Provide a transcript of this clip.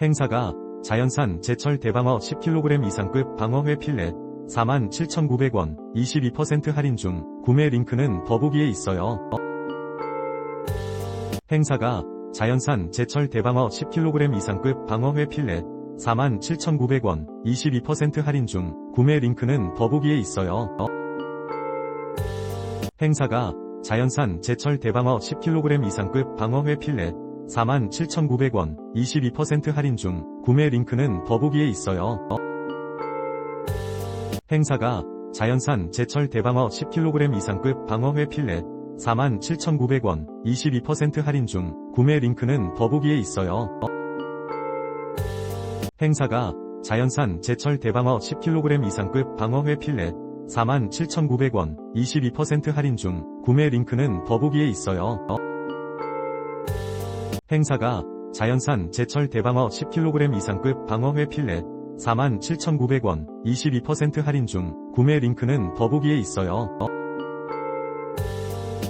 행사가 자연산 제철 대방어 10kg 이상급 방어회 필렛 47,900원 22% 할인 중 구매 링크는 더보기에 있어요. 행사가 자연산 제철 대방어 10kg 이상급 방어회 필렛 47,900원 22% 할인 중 구매 링크는 더보기에 있어요. 행사가 자연산 제철 대방어 10kg 이상급 방어회 필렛 47,900원 22% 할인 중 구매 링크는 더보기에 있어요. 행사가 자연산 제철 대방어 10kg 이상급 방어회 필렛 47,900원 22% 할인 중 구매 링크는 더보기에 있어요. 행사가 자연산 제철 대방어 10kg 이상급 방어회 필렛 47,900원 22% 할인 중 구매 링크는 더보기에 있어요. 행사가 자연산 제철 대방어 10kg 이상급 방어회 필렛 47,900원 22% 할인 중 구매 링크는 더보기에 있어요.